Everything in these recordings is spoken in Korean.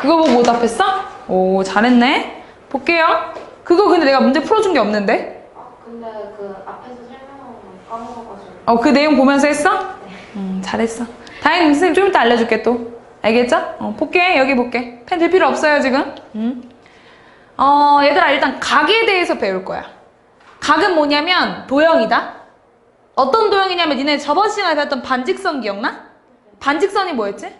그거 보고 오답했어? 오, 잘했네. 볼게요. 그거 근데 내가 문제 풀어준 게 없는데? 아, 근데 그 앞에서 설명한 거 까먹어가지고. 어, 그 내용 보면서 했어? 음, 잘했어. 다행히 선생님 좀 이따 알려줄게 또. 알겠죠? 어, 볼게. 여기 볼게. 펜 들 필요 없어요, 지금. 음. 어, 얘들아, 일단 각에 대해서 배울 거야. 각은 뭐냐면 도형이다. 어떤 도형이냐면 니네 저번 시간에 배웠던 반직선 기억나? 반직선이 뭐였지?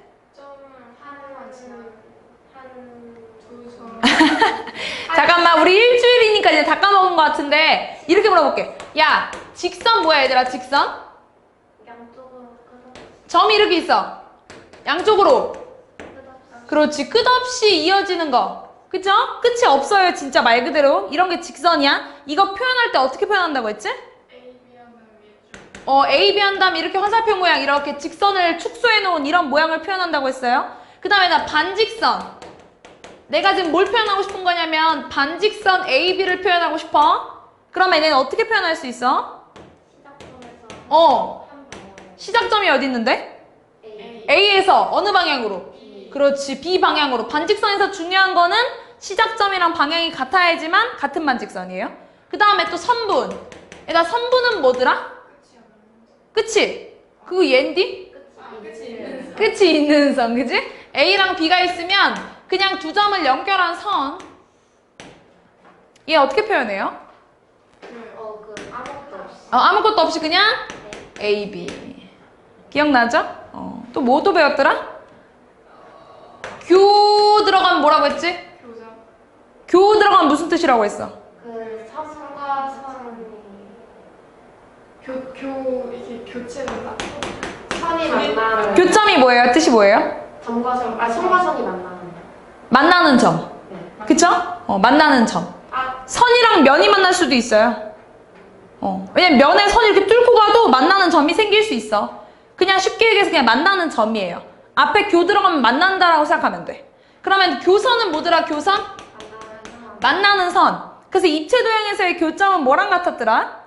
잠깐만, 우리 일주일이니까 이제 다 까먹은 것 같은데 이렇게 물어볼게. 야, 직선 뭐야, 얘들아? 직선? 점이 이렇게 있어. 양쪽으로. 그렇지. 끝없이 이어지는 거. 그죠? 끝이 없어요. 진짜 말 그대로. 이런 게 직선이야. 이거 표현할 때 어떻게 표현한다고 했지? 어, A, B 한 다음에 이렇게 화살표 모양, 이렇게 직선을 축소해 놓은 이런 모양을 표현한다고 했어요. 그 다음에 나 반직선. 내가 지금 뭘 표현하고 싶은 거냐면, 반직선 A, B를 표현하고 싶어. 그러면 얘는 어떻게 표현할 수 있어? 시작점에서 어. 시작점이 어디 있는데? A. A에서 어느 방향으로? B. 그렇지, B 방향으로. 반직선에서 중요한 거는 시작점이랑 방향이 같아야지만 같은 반직선이에요. 그 다음에 또 선분. 얘가 선분은 뭐더라? 끝이. 그거 얘인디? 끝이. 있는 선, 그지? A랑 B가 있으면 그냥 두 점을 연결한 선. 얘 어떻게 표현해요? 어, 그 아무것도 없이. 어, 아무것도 없이 그냥 A, B. 기억나죠? 어. 또 뭐 또 배웠더라? 교 들어가면 뭐라고 했지? 교 들어가면 무슨 뜻이라고 했어? 그 선과 선이 교, 교, 이게 교체된다? 선이 만나는 교점이 뭐예요? 뜻이 뭐예요? 점과 선, 아 선과 선이 만나는. 만나는 점. 네. 그쵸? 어, 만나는 점. 아, 선이랑 면이 만날 수도 있어요. 어. 왜냐면 면에 선이 이렇게 뚫고 가도 만나는 점이 생길 수 있어. 그냥 쉽게 얘기해서 그냥 만나는 점이에요. 앞에 교 들어가면 만난다라고 생각하면 돼. 그러면 교선은 뭐더라, 교선? 만나는 선. 만나는 선. 그래서 입체도형에서의 교점은 뭐랑 같았더라?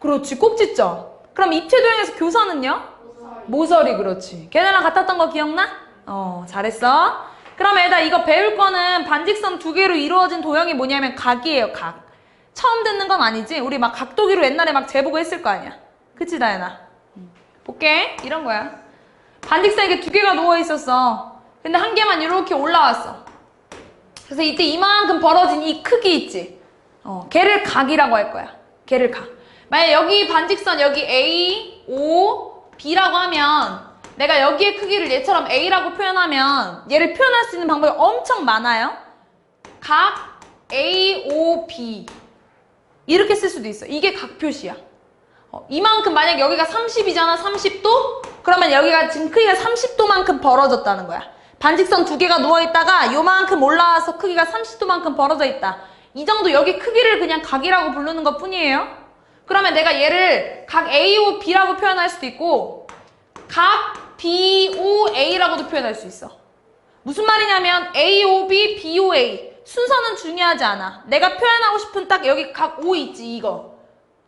그렇지, 꼭지점. 그럼 입체도형에서 교선은요? 모서리, 그렇지. 걔네랑 같았던 거 기억나? 어, 잘했어. 그럼 애다 이거 배울 거는 반직선 두 개로 이루어진 도형이 뭐냐면 각이에요, 각. 처음 듣는 건 아니지? 우리 막 각도기로 옛날에 막 재보고 했을 거 아니야. 그치, 다현아? 음. 볼게. 이런 거야. 반직선 이게 두 개가 누워 있었어. 근데 한 개만 이렇게 올라왔어. 그래서 이때 이만큼 벌어진 이 크기 있지? 어, 걔를 각이라고 할 거야. 걔를 각. 만약 여기 반직선 여기 A, O, B라고 하면 내가 여기의 크기를 얘처럼 A라고 표현하면 얘를 표현할 수 있는 방법이 엄청 많아요. 각 A, O, B 이렇게 쓸 수도 있어. 이게 각 표시야. 어, 이만큼 만약 여기가 30이잖아. 30도? 그러면 여기가 지금 크기가 30도만큼 벌어졌다는 거야. 반직선 두 개가 누워있다가 요만큼 올라와서 크기가 30도만큼 벌어져 있다. 이 정도 여기 크기를 그냥 각이라고 부르는 것 뿐이에요. 그러면 내가 얘를 각 AO B라고 표현할 수도 있고 각 BO A라고도 표현할 수 있어. 무슨 말이냐면 AOB, BOA 순서는 중요하지 않아. 내가 표현하고 싶은 딱 여기 각 O 있지 이거.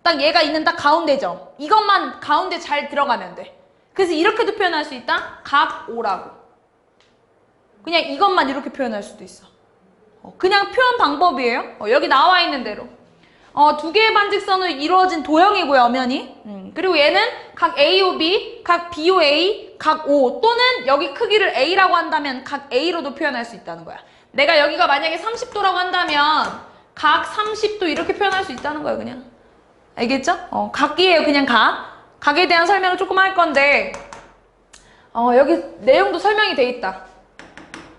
딱 얘가 있는 딱 가운데 점. 이것만 가운데 잘 들어가면 돼. 그래서 이렇게도 표현할 수 있다. 각 O라고. 그냥 이것만 이렇게 표현할 수도 있어. 어, 그냥 표현 방법이에요. 어, 여기 나와 있는 대로. 어, 두 개의 반직선으로 이루어진 도형이고요, 엄연히. 음, 그리고 얘는 각 AOB, 각 BOA, 각 O 또는 여기 크기를 A라고 한다면 각 A로도 표현할 수 있다는 거야. 내가 여기가 만약에 30도라고 한다면 각 30도 이렇게 표현할 수 있다는 거야, 그냥. 알겠죠? 어, 각이에요, 그냥 각. 각에 대한 설명을 조금 할 건데 어, 여기 내용도 설명이 돼 있다.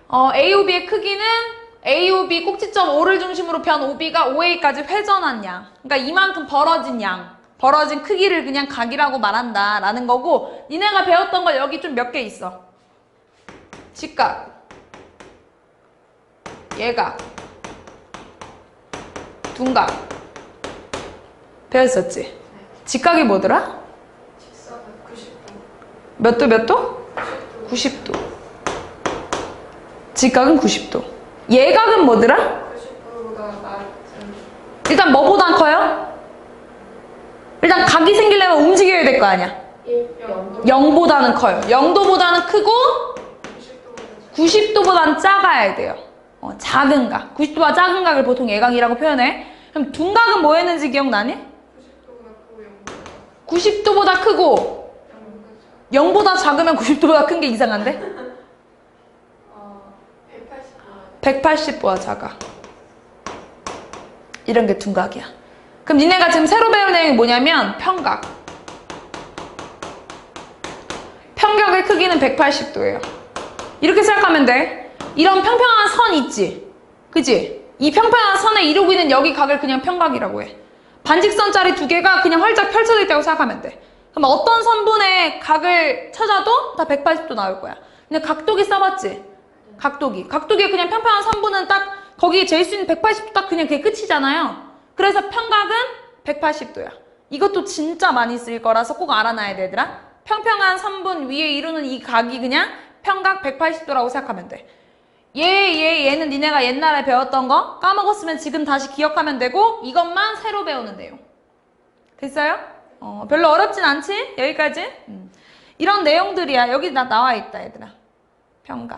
어, AOB의 크기는 AOB 꼭지점 O를 중심으로 편 OB가 OA까지 회전한 양. 그러니까 이만큼 벌어진 양. 벌어진 크기를 그냥 각이라고 말한다. 라는 거고, 니네가 배웠던 거 여기 좀 몇 개 있어. 직각. 예각. 둔각. 배웠었지? 직각이 뭐더라? 직선은 90도. 몇도 몇 도? 90도. 직각은 90도. 예각은 뭐더라? 90도보다 낮은 일단 뭐보단 커요? 일단 각이 생기려면 움직여야 될 거 아니야. 1, 0도. 0보다는 커요. 0도보다는 크고 90도보다 90도보단 작아야 돼요. 어, 작은 각. 90도보다 작은 각을 보통 예각이라고 표현해. 그럼 둔각은 뭐였는지 기억나니? 90도보다 크고 90도보다 크고 0보다 0보다 작으면 90도보다 큰 게 이상한데? 어, 180보다 180보다 작아. 이런 게 둔각이야. 그럼 니네가 지금 새로 배울 내용이 뭐냐면 평각. 평각의 크기는 180도예요. 이렇게 생각하면 돼. 이런 평평한 선 있지? 그지? 이 평평한 선에 이루고 있는 여기 각을 그냥 평각이라고 해. 반직선짜리 두 개가 그냥 활짝 펼쳐져 있다고 생각하면 돼. 그럼 어떤 선분의 각을 찾아도 다 180도 나올 거야. 근데 각도기 써봤지? 각도기. 각도기에 그냥 평평한 선분은 딱 거기에 잴 수 있는 180도 딱 그냥 그게 끝이잖아요. 그래서 평각은 180도야. 이것도 진짜 많이 쓸 거라서 꼭 알아놔야 돼, 얘들아. 평평한 선분 위에 이루는 이 각이 그냥 평각 180도라고 생각하면 돼. 얘, 얘, 얘는 니네가 옛날에 배웠던 거 까먹었으면 지금 다시 기억하면 되고 이것만 새로 배우는 내용. 됐어요? 어, 별로 어렵진 않지? 여기까지? 음. 이런 내용들이야. 여기 다 나와 있다, 얘들아. 평가.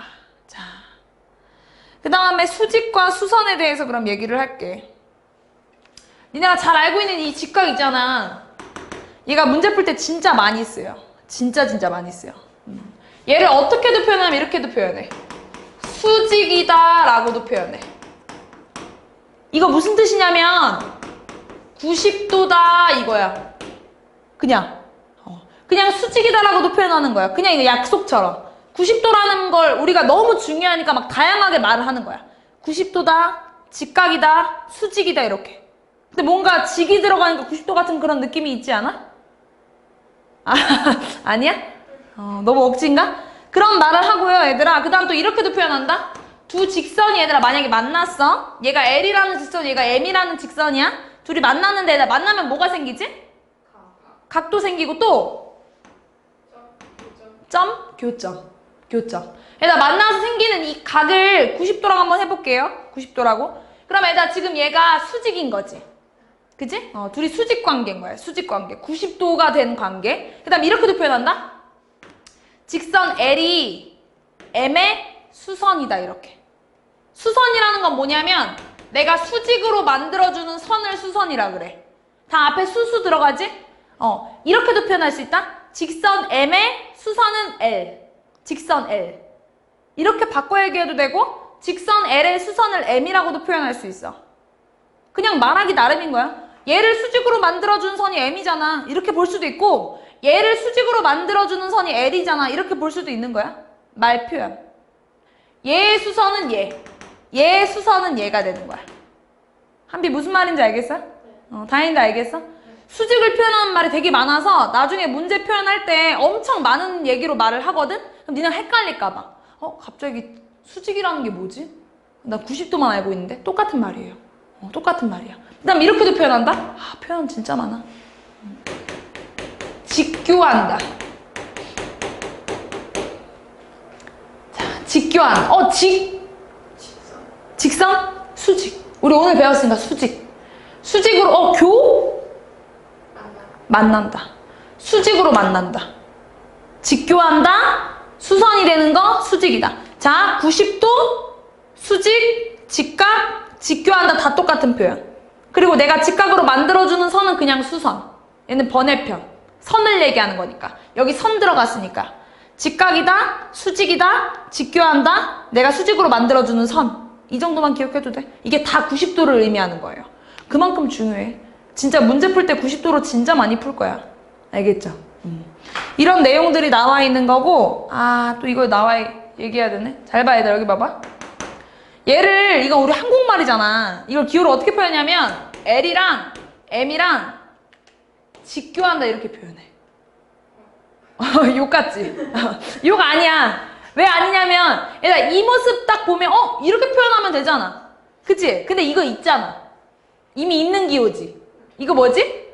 자. 그 다음에 수직과 수선에 대해서 그럼 얘기를 할게. 니네가 잘 알고 있는 이 직각 있잖아. 얘가 문제 풀 때 진짜 많이 쓰여. 진짜 진짜 많이 쓰여. 음. 얘를 어떻게도 표현하면 이렇게도 표현해. 수직이다 라고도 표현해. 이거 무슨 뜻이냐면 90도다 이거야. 그냥. 어. 그냥 수직이다라고도 표현하는 거야. 그냥 약속처럼. 90도라는 걸 우리가 너무 중요하니까 막 다양하게 말을 하는 거야. 90도다, 직각이다, 수직이다 이렇게. 근데 뭔가 직이 들어가니까 90도 같은 그런 느낌이 있지 않아? 아, 아니야? 어, 너무 억지인가? 그런 말을 하고요, 얘들아. 그 다음 또 이렇게도 표현한다? 두 직선이 얘들아 만약에 만났어. 얘가 L이라는 직선, 얘가 M이라는 직선이야. 둘이 만났는데 얘들아 만나면 뭐가 생기지? 각도 생기고 또 점, 교점, 교점. 얘들아 만나서 생기는 이 각을 90도라고 한번 해볼게요. 90도라고. 그럼 얘들아 지금 얘가 수직인 거지. 그지? 어, 둘이 수직 관계인 거야. 수직 관계. 90도가 된 관계. 그 다음 이렇게도 표현한다? 직선 L이 M의 수선이다. 이렇게. 수선이라는 건 뭐냐면 내가 수직으로 만들어주는 선을 수선이라 그래. 다 앞에 수수 들어가지? 어, 이렇게도 표현할 수 있다? 직선 M의 수선은 L. 직선 L. 이렇게 바꿔 얘기해도 되고 직선 L의 수선을 M이라고도 표현할 수 있어. 그냥 말하기 나름인 거야. 얘를 수직으로 만들어준 선이 M이잖아. 이렇게 볼 수도 있고 얘를 수직으로 만들어주는 선이 L이잖아. 이렇게 볼 수도 있는 거야. 말 표현. 얘의 수선은 얘. 얘의 수선은 얘가 되는 거야. 한비 무슨 말인지 알겠어? 어, 다행인데 알겠어? 수직을 표현하는 말이 되게 많아서 나중에 문제 표현할 때 엄청 많은 얘기로 말을 하거든? 그럼 니네 헷갈릴까봐. 어, 갑자기 수직이라는 게 뭐지? 나 90도만 알고 있는데 똑같은 말이에요. 어, 똑같은 말이야. 그 다음 이렇게도 표현한다? 아, 표현 진짜 많아. 음. 직교한다. 자, 직교한. 어, 직. 직선 직선? 수직. 우리 오늘 배웠으니까 수직. 수직으로, 어, 교? 만난다. 수직으로 만난다. 직교한다. 수선이 되는 거 수직이다. 자, 90도, 수직, 직각, 직교한다. 다 똑같은 표현. 그리고 내가 직각으로 만들어주는 선은 그냥 수선. 얘는 번외편. 선을 얘기하는 거니까. 여기 선 들어갔으니까. 직각이다, 수직이다, 직교한다. 내가 수직으로 만들어주는 선. 이 정도만 기억해도 돼. 이게 다 90도를 의미하는 거예요. 그만큼 중요해. 진짜 문제 풀 때 90도로 진짜 많이 풀 거야. 알겠죠? 음. 이런 내용들이 나와 있는 거고, 아, 또 이거 나와, 얘기해야 되네. 잘 봐야 돼. 여기 봐봐. 얘를, 이건 우리 한국말이잖아. 이걸 기호로 어떻게 표현하냐면, L이랑 M이랑 직교한다. 이렇게 표현해. 욕 같지? 욕 아니야. 왜 아니냐면, 얘들아, 이 모습 딱 보면, 어? 이렇게 표현하면 되잖아. 그치? 근데 이거 있잖아. 이미 있는 기호지. 이거 뭐지?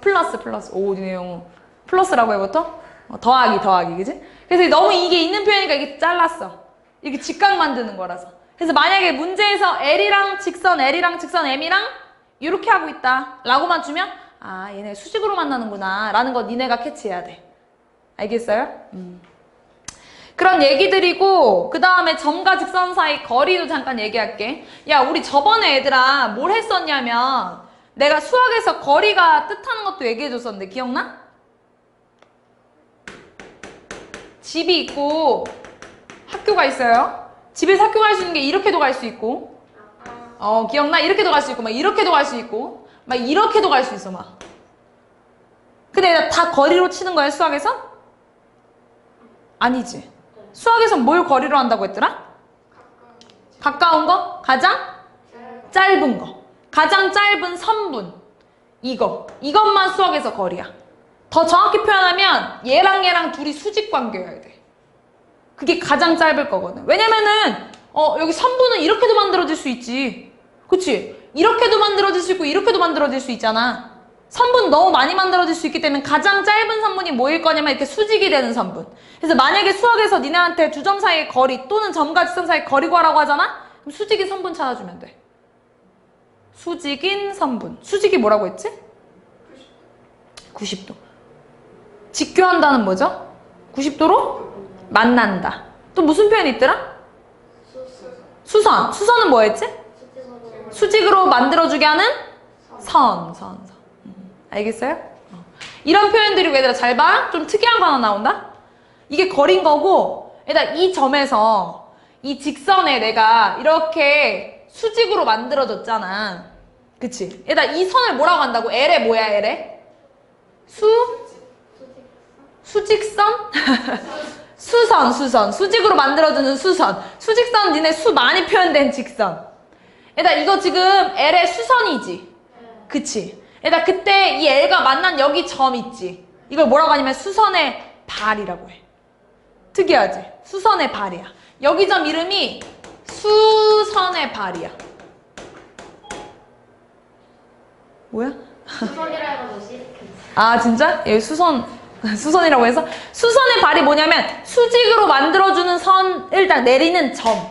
플러스 플러스. 오, 니네 영어. 플러스라고 해부터? 어, 더하기 더하기 그지? 그래서 너무 이게 있는 표현이니까 이게 잘랐어. 이게 직각 만드는 거라서. 그래서 만약에 문제에서 L이랑 직선, L이랑 직선, M이랑 이렇게 하고 있다 라고만 주면 아 얘네 수직으로 만나는구나 라는 거 니네가 캐치해야 돼. 알겠어요? 음. 그 그런 얘기들이고 그 다음에 점과 직선 사이 거리도 잠깐 얘기할게. 야 우리 저번에 얘들아 뭘 했었냐면 내가 수학에서 거리가 뜻하는 것도 얘기해줬었는데 기억나? 집이 있고 학교가 있어요. 집에서 학교 갈 수 있는 게 이렇게도 갈 수 있고 어 기억나? 이렇게도 갈 수 있고 막 이렇게도 갈 수 있고 막 이렇게도 갈 수 있어 막. 근데 다 거리로 치는 거야 수학에서? 아니지. 수학에서 뭘 거리로 한다고 했더라? 가까운 거? 가장 짧은 거. 가장 짧은 선분. 이거. 이것만 수학에서 거리야. 더 정확히 표현하면 얘랑 얘랑 둘이 수직 관계여야 돼. 그게 가장 짧을 거거든. 왜냐면은 어 여기 선분은 이렇게도 만들어질 수 있지. 그치? 이렇게도 만들어질 수 있고 이렇게도 만들어질 수 있잖아. 선분 너무 많이 만들어질 수 있기 때문에 가장 짧은 선분이 뭐일 거냐면 이렇게 수직이 되는 선분. 그래서 만약에 수학에서 니네한테 두 점 사이의 거리 또는 점과 직선 사이의 거리 구하라고 하잖아? 그럼 수직인 선분 찾아주면 돼. 수직인 선분. 수직이 뭐라고 했지? 90도. 직교한다는 뭐죠? 90도로 만난다. 또 무슨 표현이 있더라? 수선. 수선은 뭐였지? 수직으로 만들어주게 하는 선, 선, 선. 음, 알겠어요? 어. 이런 표현들이 얘들아 잘 봐. 좀 특이한 거 하나 나온다. 이게 거린 거고, 얘들아 이 점에서 이 직선에 내가 이렇게 수직으로 만들어줬잖아. 그치? 얘들아 이 선을 뭐라고 한다고? L에 뭐야 L에? 수? 수직선? 수선, 수선. 수직으로 만들어주는 수선. 수직선 니네 수 많이 표현된 직선. 얘들아 이거 지금 L의 수선이지. 그치? 얘들아 그때 이 L가 만난 여기 점 있지. 이걸 뭐라고 하냐면 수선의 발이라고 해. 특이하지? 수선의 발이야. 여기 점 이름이 수선의 발이야. 뭐야? 수선이라 해가지고 씨. 아 진짜? 얘 수선 수선이라고 해서 수선의 발이 뭐냐면 수직으로 만들어주는 선 일단 내리는 점.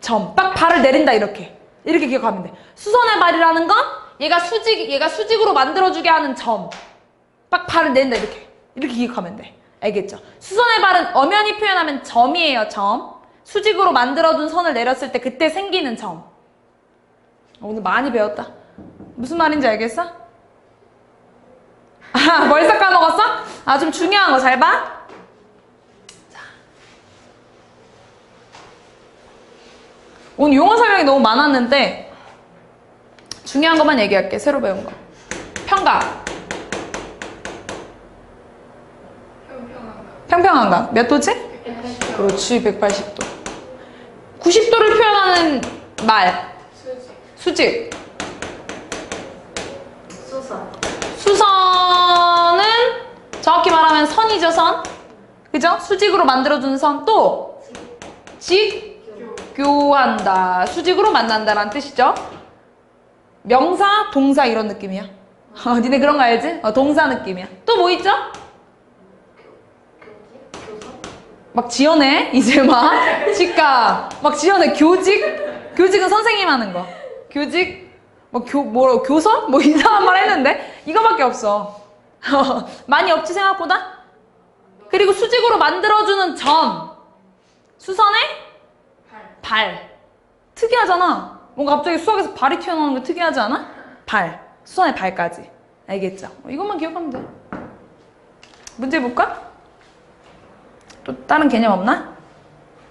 점. 딱 발을 내린다 이렇게. 이렇게 기억하면 돼. 수선의 발이라는 건 얘가 수직 얘가 수직으로 만들어주게 하는 점. 딱 발을 내린다 이렇게. 이렇게 기억하면 돼. 알겠죠? 수선의 발은 엄연히 표현하면 점이에요, 점. 수직으로 만들어둔 선을 내렸을 때 그때 생기는 점. 오늘 많이 배웠다. 무슨 말인지 알겠어? 아, 벌써 까먹었어? 아, 좀 중요한 거 잘 봐. 자. 오늘 용어 설명이 너무 많았는데, 중요한 것만 얘기할게, 새로 배운 거. 평각. 평평한가? 평평한각. 몇 도지? 그렇지, 180도. 90도를 표현하는 말. 수직. 수직. 수선. 수선은 정확히 말하면 선이죠, 선. 그죠? 수직으로 만들어주는 선. 또, 직, 교한다. 수직으로 만난다라는 뜻이죠. 명사, 동사 이런 느낌이야. 어, 니네 그런 거 알지? 어, 동사 느낌이야. 또 뭐 있죠? 교직. 교선. 막 지어내 이제 막 치과 막 지어내 교직? 교직은 선생님 하는 거. 교직? 뭐교 뭐라 교선 뭐 이상한 말 했는데? 이거밖에 없어. 많이 없지 생각보다? 그리고 수직으로 만들어주는 점. 수선의 발. 발. 특이하잖아. 뭔가 갑자기 수학에서 발이 튀어나오는 거 특이하지 않아? 발. 수선의 발까지. 알겠죠? 어, 이것만 기억하면 돼. 문제 볼까? 또 다른 개념 없나?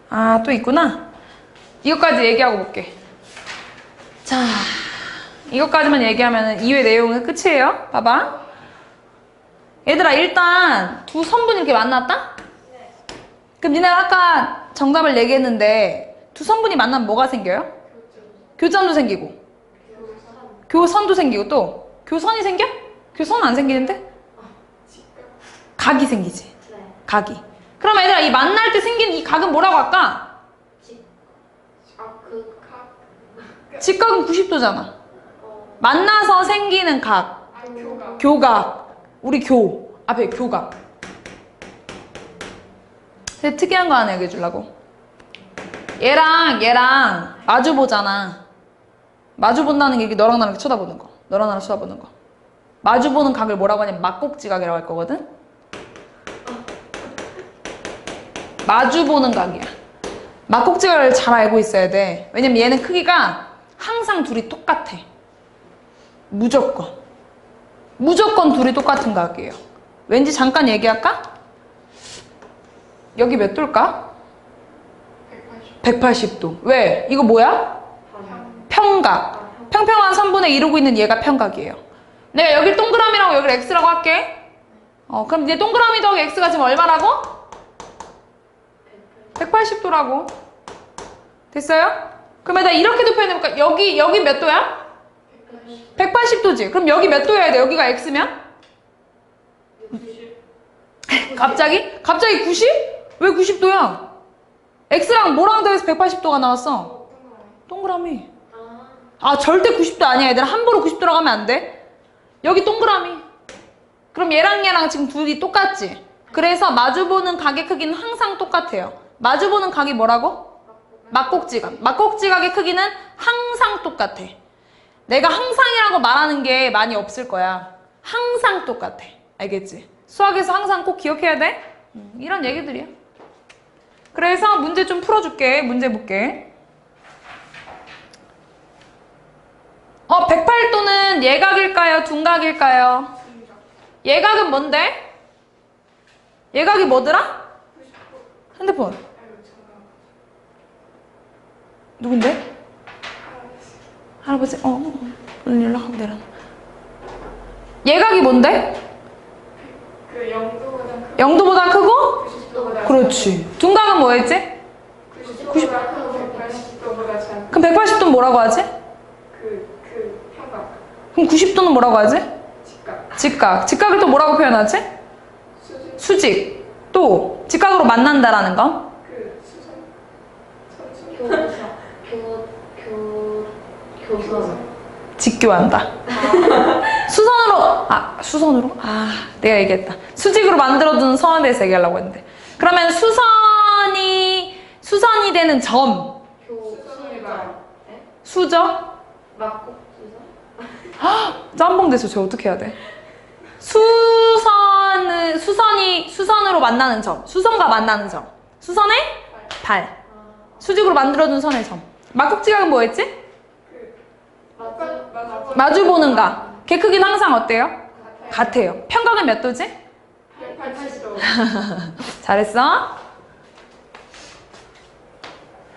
아, 또 있구나. 이것까지 얘기하고 볼게. 자, 이것까지만 얘기하면 2회 내용은 끝이에요. 봐봐. 얘들아, 일단 두 선분 이렇게 만났다? 그럼 니네가 아까 정답을 얘기했는데 두 선분이 만나면 뭐가 생겨요? 교점도 생기고 교선 도 생기고 또 교선이 생겨? 교선 안 생기는데? 각이 생기지. 네. 각이. 그럼 얘들아 이 만날 때 생긴 이 각은 뭐라고 할까? 직. 아, 그, 각. 직각은 90도잖아. 어, 만나서 생기는 각. 아, 교각. 교각. 우리 교. 앞에 교각. 되게 특이한 거 하나 얘기해 주려고. 얘랑 얘랑 마주 보잖아. 마주 본다는 게 이렇게 너랑 나랑 이렇게 쳐다보는 거. 너랑 나랑 쳐다보는 거. 마주 보는 각을 뭐라고 하냐면 막곡지각이라고 할 거거든. 마주 보는 각이야. 막곡지각을 잘 알고 있어야 돼. 왜냐면 얘는 크기가 항상 둘이 똑같아. 무조건. 무조건 둘이 똑같은 각이에요. 왠지 잠깐 얘기할까? 여기 몇 도일까? 180. 180도. 왜? 이거 뭐야? 평각. 평평한 선분에 이루고 있는 얘가 평각이에요. 내가 여길 동그라미라고 여기를 x라고 할게. 어, 그럼 이제 동그라미 더하기 x가 지금 얼마라고? 180도라고. 됐어요? 그럼 내가 이렇게도 표현해볼까? 여기, 여기 몇 도야? 180 도지. 그럼 여기 몇 도여야 돼? 여기가 x면? 갑자기? 갑자기 90? 왜 90도야? x랑 뭐랑 더해서 180도가 나왔어? 동그라미. 아, 절대 90도 아니야, 얘들아. 함부로 90도라고 하면 안 돼. 여기 동그라미. 그럼 얘랑 얘랑 지금 둘이 똑같지? 그래서 마주보는 각의 크기는 항상 똑같아요. 마주보는 각이 뭐라고? 막곡지각. 막곡지각의 크기는 항상 똑같아. 내가 항상이라고 말하는 게 많이 없을 거야. 항상 똑같아. 알겠지? 수학에서 항상 꼭 기억해야 돼? 음, 이런 얘기들이야. 그래서 문제 좀 풀어줄게. 문제 볼게. 어, 108도는 예각일까요? 둔각일까요? 예각은 뭔데? 예각이 뭐더라? 핸드폰. 누군데? 할아버지, 어, 어, 오늘 연락하고 내려놔. 예각이 뭔데? 그 0도보다 0도보다 크고? 90도보다 그렇지. 둔각은 뭐였지? 90도보다 크고 180도보다 작은 그럼 180도는 뭐라고 하지? 그, 그 평각 그럼 90도는 뭐라고 하지? 직각 직각. 직각을 또 뭐라고 표현하지? 수직 수직. 또 직각으로 만난다라는 거. 그 수선. 직교한다. 수선으로. 아 수선으로? 아 내가 얘기했다. 수직으로 만들어둔 선에 대해서 얘기하려고 했는데. 그러면 수선이 수선이 되는 점. 수저? 막고, 수선? 짬뽕 돼서 저 어떻게 해야 돼? 수선은 수선이 수선으로 만나는 점. 수선과 만나는 점. 수선의 발. 수직으로 만들어둔 선의 점. 막국지각은 뭐였지? 맞아. 맞아 마주 보는 각. 걔 크기는 항상 어때요? 같아요. 평각은 몇 도지? 180도 잘했어.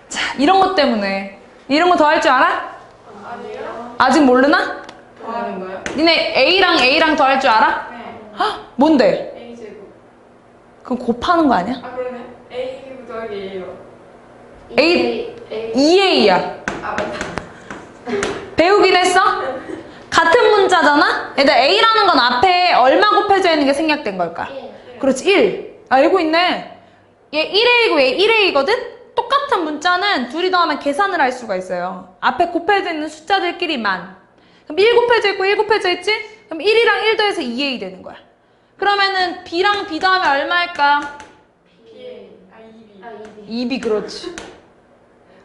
자, 이런 것 때문에. 이런 거 더 할 줄 알아? 아니에요? 아직 모르나? 더 하는 거예요? 니네 A랑 A랑 더 할 줄 알아? 네 헉, 뭔데? A 제곱 그럼 곱하는 거 아니야? 아 그러네 A 제곱 더하기 A요 A- A. 2A야. 아 맞다 배우긴 했어? 같은 문자잖아? 얘들 A라는 건 앞에 얼마 곱해져 있는 게 생략된 걸까? 일. 그렇지, 1. 알고 있네. 얘 1A고 얘 1A거든? 똑같은 문자는 둘이 더하면 계산을 할 수가 있어요. 앞에 곱해져 있는 숫자들끼리만. 그럼 1 곱해져 있고 1 곱해져 있지? 그럼 1이랑 1 더해서 2A 되는 거야. 그러면은 B랑 B 더하면 얼마일까? B 아 2B 아, 이 2B 그렇지.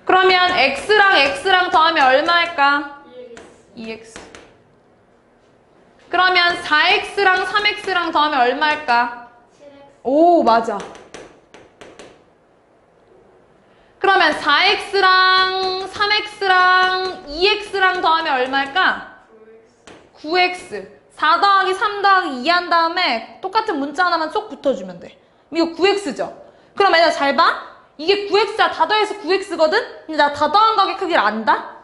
그러면 X랑 X랑 더하면 얼마일까? 2X. 그러면 4X랑 3X랑 더하면 얼마일까? 7X. 오, 맞아. 그러면 4x랑 3x랑 2x랑 더하면 얼마일까? 9x. 4 더하기 3 더하기 2 한 다음에 똑같은 문자 하나만 쏙 붙어주면 돼. 이거 9x죠? 그럼 얘들아 잘 봐. 이게 9x야. 다 더해서 9x거든? 근데 나 다 더한 각의 크기를 안다?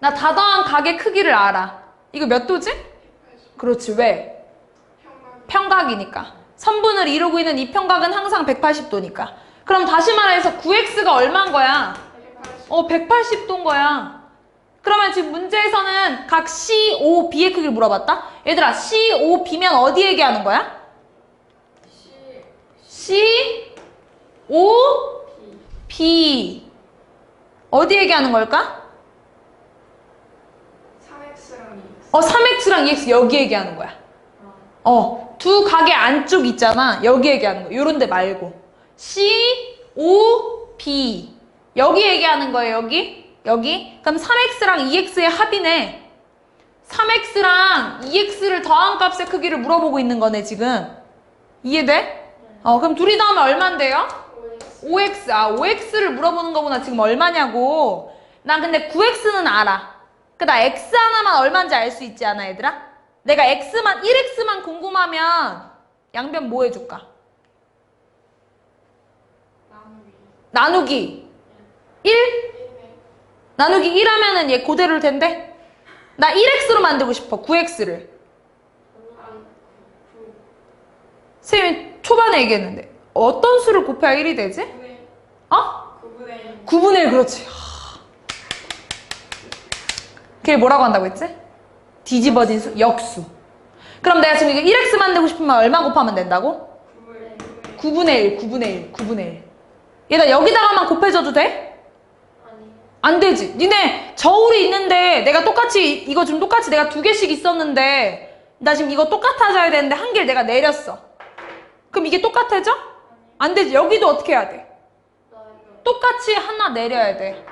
나 다 더한 각의 크기를 알아. 이거 몇 도지? 180 그렇지. 왜? 평각 평각이니까. 선분을 이루고 있는 이 평각은 항상 180도니까. 그럼 다시 말해서 9x가 얼마인 거야? 180 어, 180도인 거야. 그러면 지금 문제에서는 각 C, O, B의 크기를 물어봤다? 얘들아, C, O, B면 어디 얘기하는 거야? C O, B. 어디 얘기하는 걸까? 3X랑 2X 어, 3X랑 2X 여기 얘기하는 거야. 어, 두 각의 안쪽 있잖아. 여기 얘기하는 거. 요런 데 말고. C, O, B. 여기 얘기하는 거예요, 여기. 여기. 그럼 3X랑 2X의 합이네. 3X랑 2X를 더한 값의 크기를 물어보고 있는 거네, 지금. 이해돼? 어, 그럼 둘이 더하면 얼만데요? OX 5x. 아, 5x를 물어보는 거구나. 지금 얼마냐고. 난 근데 9x는 알아. 그나 x 하나만 얼마인지 알 수 있지 않아, 얘들아? 내가 x만, 1x만 궁금하면 양변 뭐 해줄까? 나누기. 나누기. 1? 1에 나누기 1 하면은 얘 그대로일 텐데? 나 1x로 만들고 싶어, 9x를. 안 선생님이 초반에 얘기했는데. 어떤 수를 곱해야 1이 되지? 9분의 어? 9분의 1. 9분의 1, 그렇지. 하. 그게 뭐라고 한다고 했지? 뒤집어진 수, 역수. 그럼 내가 지금 이거 1x 만들고 싶으면 얼마 곱하면 된다고? 9분의 9분의 9분의 1, 9분의 1, 9분의 1. 얘가 여기다가만 곱해줘도 돼? 안 되지. 니네 저울이 있는데 내가 똑같이 이거 지금 똑같이 내가 두 개씩 있었는데 나 지금 이거 똑같아져야 되는데 한 개를 내가 내렸어. 그럼 이게 똑같아져? 안 되지. 여기도 어떻게 해야 돼? 똑같이 하나 내려야 돼.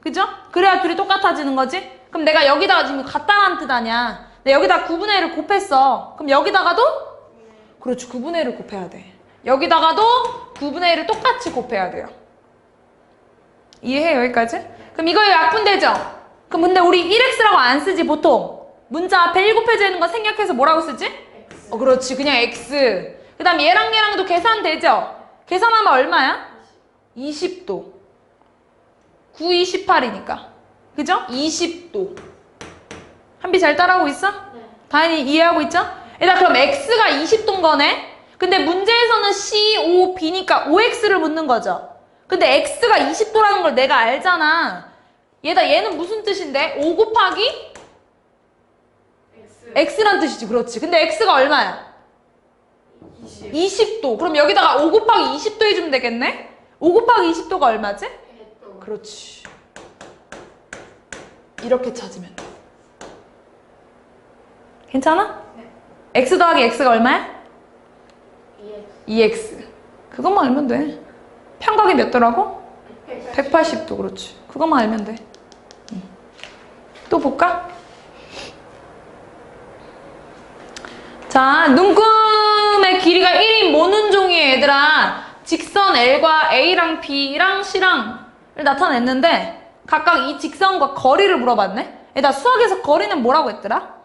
그죠? 그래야 둘이 똑같아지는 거지? 그럼 내가 여기다가 지금 같다라는 뜻 아니야. 내가 여기다 9분의 1을 곱했어. 그럼 여기다가도? 그렇지. 9분의 1을 곱해야 돼. 여기다가도 9분의 1을 똑같이 곱해야 돼요. 이해해, 여기까지? 그럼 이거 약분되죠? 그럼 근데 우리 1x라고 안 쓰지, 보통. 문자 앞에 1 곱해져 있는 거 생략해서 뭐라고 쓰지? 어, 그렇지. 그냥 x. 그 다음 얘랑 얘랑도 계산되죠? 계산하면 얼마야? 20도. 9, 28이니까. 그죠? 20도. 한비 잘 따라오고 있어? 네 다현이 이해하고 있죠? 일단 그럼 x가 20도인 거네? 근데 문제에서는 c, o, b니까 5x를 묻는 거죠. 근데 x가 20도라는 걸 내가 알잖아. 얘다 얘는 무슨 뜻인데? 5 곱하기 X x란 뜻이지. 그렇지. 근데 x가 얼마야? 20. 20도. 그럼 여기다가 5 곱하기 20도 해주면 되겠네? 5 곱하기 20도가 얼마지? 해도 그렇지. 이렇게 찾으면 돼. 괜찮아? 네. x 더하기 x가 얼마야? EX 2x. 그것만 알면 돼. 평각이 몇 도라고? 180 180도. 그렇지. 그것만 알면 돼. 응. 또 볼까? 자, 눈금의 길이가 1인 모눈종이의 얘들아. 직선 L과 A랑 B랑 C랑 을 나타냈는데 각각 이 직선과 거리를 물어봤네. 얘들아 수학에서 거리는 뭐라고 했더라?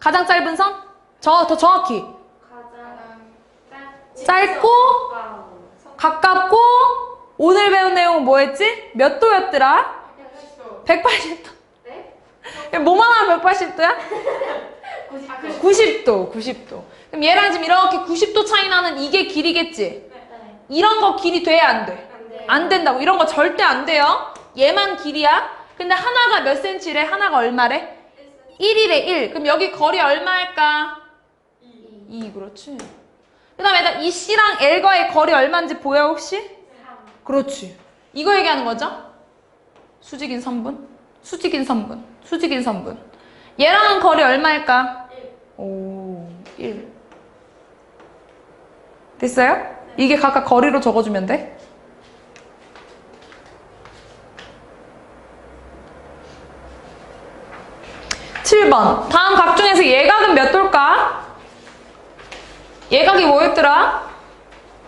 가장 짧은. 선? 저 더 정확히 짧 짧고 가깝고 오늘 배운 내용은 뭐였지? 몇 도였더라? 180도. 180도. 네? 뭐만 하면 180도야? 90 90도, 90도. 그럼 얘랑 지금 이렇게 90도 차이 나는 이게 길이겠지? 네 이런 거 길이 돼야 안 돼? 안 된다고. 이런 거 절대 안 돼요. 얘만 길이야. 근데 하나가 몇 센치래? 하나가 얼마래? 1이래, 1. 그럼 여기 거리 얼마일까? 2, 그렇지. 그 다음에 이 C랑 L과의 거리 얼마인지 보여, 혹시? 3 그렇지. 이거 얘기하는 거죠? 수직인 선분? 수직인 선분. 수직인 선분. 얘랑은 거리 얼마일까? 1 오, 1. 됐어요? 이게 각각 거리로 적어주면 돼. 칠번 다음 각 중에서 예각은 몇 돌까? 예각이 뭐였더라?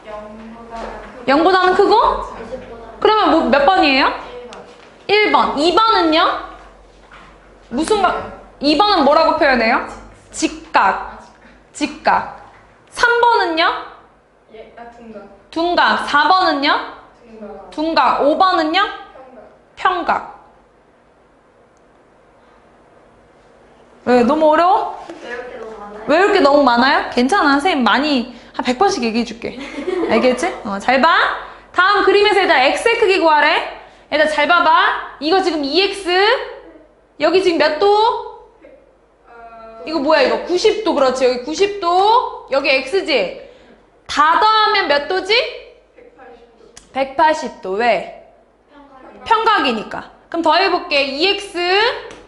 0보다는 0보다는 크고? 20보다 그러면 뭐 몇 번이에요? 1번. 1번. 2번은요? 무슨 각? 2번은 뭐라고 표현해요? 직각. 직각. 3번은요? 예, 아, 둔각. 둔각. 4번은요? 둔각. 둔각. 5번은요? 평각. 평각. 왜? 너무 어려워? 이렇게 너무 많아요 왜 이렇게 너무 많아요? 괜찮아. 선생님 많이 한 100번씩 얘기해 줄게. 알겠지? 어, 잘 봐. 다음 그림에서 얘들아 x의 크기 구하래. 얘들아 잘 봐봐. 이거 지금 2x. 여기 지금 몇 도? 어, 이거 뭐야 이거 90도 그렇지. 여기 90도. 여기 x지. 다 더하면 몇 도지? 180도. 180도. 왜? 평각이니까. 그럼 더해볼게. 2x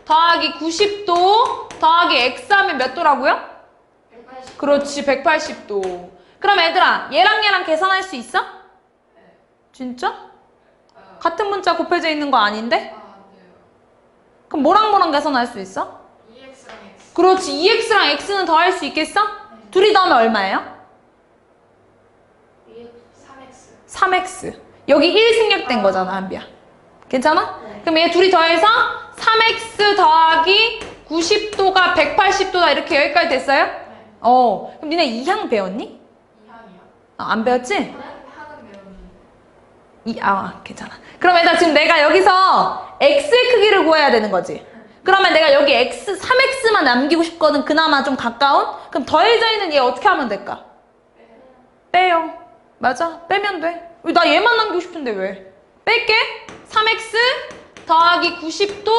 더하기 90도 더하기 x 하면 몇 도라고요? 180 그렇지. 180도. 그럼 얘들아 얘랑 얘랑 계산할 수 있어? 진짜? 어, 같은 문자 곱해져 있는 거 아닌데? 아, 안 돼요. 그럼 뭐랑 뭐랑 계산할 수 있어? 2x랑 x. 그렇지. 2x랑 x는 더할 수 있겠어? 둘이 더하면 얼마예요? 3x. 여기 1 생략된 거잖아, 한비야. 괜찮아? 네. 그럼 얘 둘이 더해서 3x 더하기 90도가 180도다 이렇게 여기까지 됐어요? 네. 어. 그럼 니네 2항 배웠니? 이항이요. 어, 안 배웠지? 하는 배우는 이, 아, 괜찮아. 그럼 일단 지금 내가 여기서 x의 크기를 구해야 되는 거지. 그러면 내가 여기 x, 3x만 남기고 싶거든. 그나마 좀 가까운? 그럼 더해져 있는 얘 어떻게 하면 될까? 빼요. 맞아. 빼면 돼. 왜나 얘만 남기고 싶은데 왜? 뺄게. 3x 더하기 90도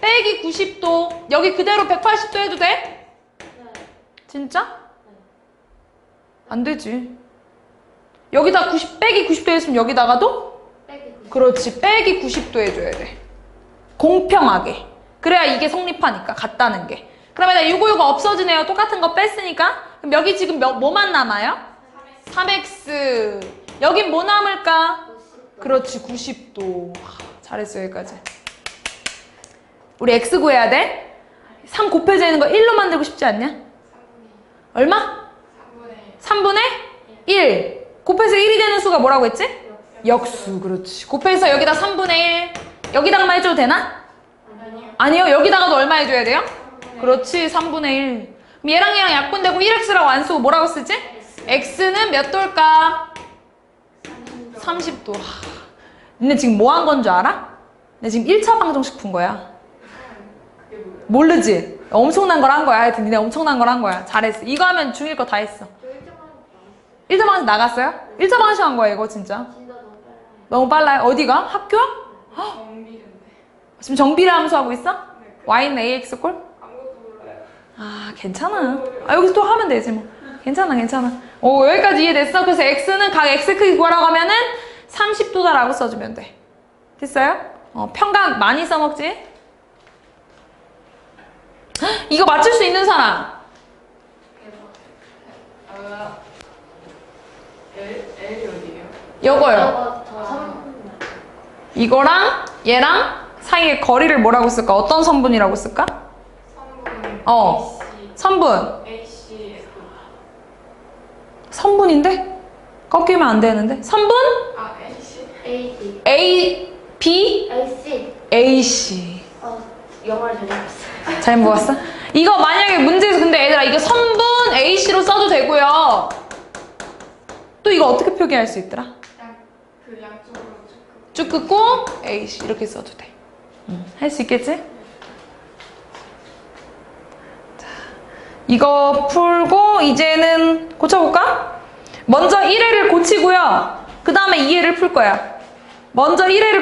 빼기 90도. 여기 그대로 180도 해도 돼? 네. 진짜? 안 되지. 여기다 90, 빼기 90도 했으면 여기다가도? 빼기 90. 그렇지. 빼기 90도 해줘야 돼. 공평하게. 그래야 이게 성립하니까, 같다는 게. 그러면 나 요거 요거 없어지네요. 똑같은 거 뺐으니까. 그럼 여기 지금 몇, 뭐만 남아요? 3x. 여긴 뭐 남을까? 90도. 그렇지. 90도. 하, 잘했어, 여기까지. 우리 x 구해야 돼? 3 곱해져 있는 거 1로 만들고 싶지 않냐? 3분의 얼마? 3분의 3분의 1. 곱해서 1이 되는 수가 뭐라고 했지? 역수. 역수, 그렇지. 곱해서 여기다 3분의 1. 여기다가만 해줘도 되나? 아니요. 여기다가도 얼마 해줘야 돼요? 3분의 그렇지, 3분의 1. 그럼 얘랑 얘랑 약분되고 1x라고 안 쓰고 뭐라고 쓰지? x는 몇 도일까? 30도. 하, 니네 지금 뭐 한 건 줄 알아? 내 지금 1차 방정식 푼 거야. 모르지? 엄청난 걸 한 거야. 하여튼 니네 엄청난 걸 한 거야. 잘했어. 이거 하면 중일 거 다 했어. 저 일정한 거 1차 방정식 나갔어요? 1차 방정식 한 거야, 이거 진짜. 너무 빨라요. 어디가? 학교? 정비인데. 지금 정비를 하면서 하고 있어? 네. y는 ax 꼴? 아무것도 몰라요. 아, 괜찮아. 아, 여기서 또 하면 되지 뭐. 괜찮아, 괜찮아. 오, 여기까지 이해됐어? 그래서 x는 각 x 크기 구하라고 하면은 30도다라고 써주면 돼. 됐어요? 어, 평각 많이 써먹지? 헉, 이거 맞출 수 있는 사람. 아? 요거요. 3분. 이거랑 얘랑 사이의 거리를 뭐라고 쓸까? 어떤 성분이라고 쓸까? 3분 어. AC 선분. AC 선분인데? 꺾이면 안 되는데? 선분? 아 AC AD. A, B, AC. AC. 어, 영어를 잘 읽었어요. 잘 모았어? 이거 만약에 문제에서 근데 얘들아 이게 선분 A씨로 써도 되고요. 또 이거 어떻게 표기할 수 있더라? 그 양쪽으로 쭉쭉 긋고 A씨 이렇게 써도 돼. 할수 있겠지? 자, 이거 풀고 이제는 고쳐볼까? 먼저 1회를 고치고요. 그 다음에 2회를 풀 거야. 먼저 1회를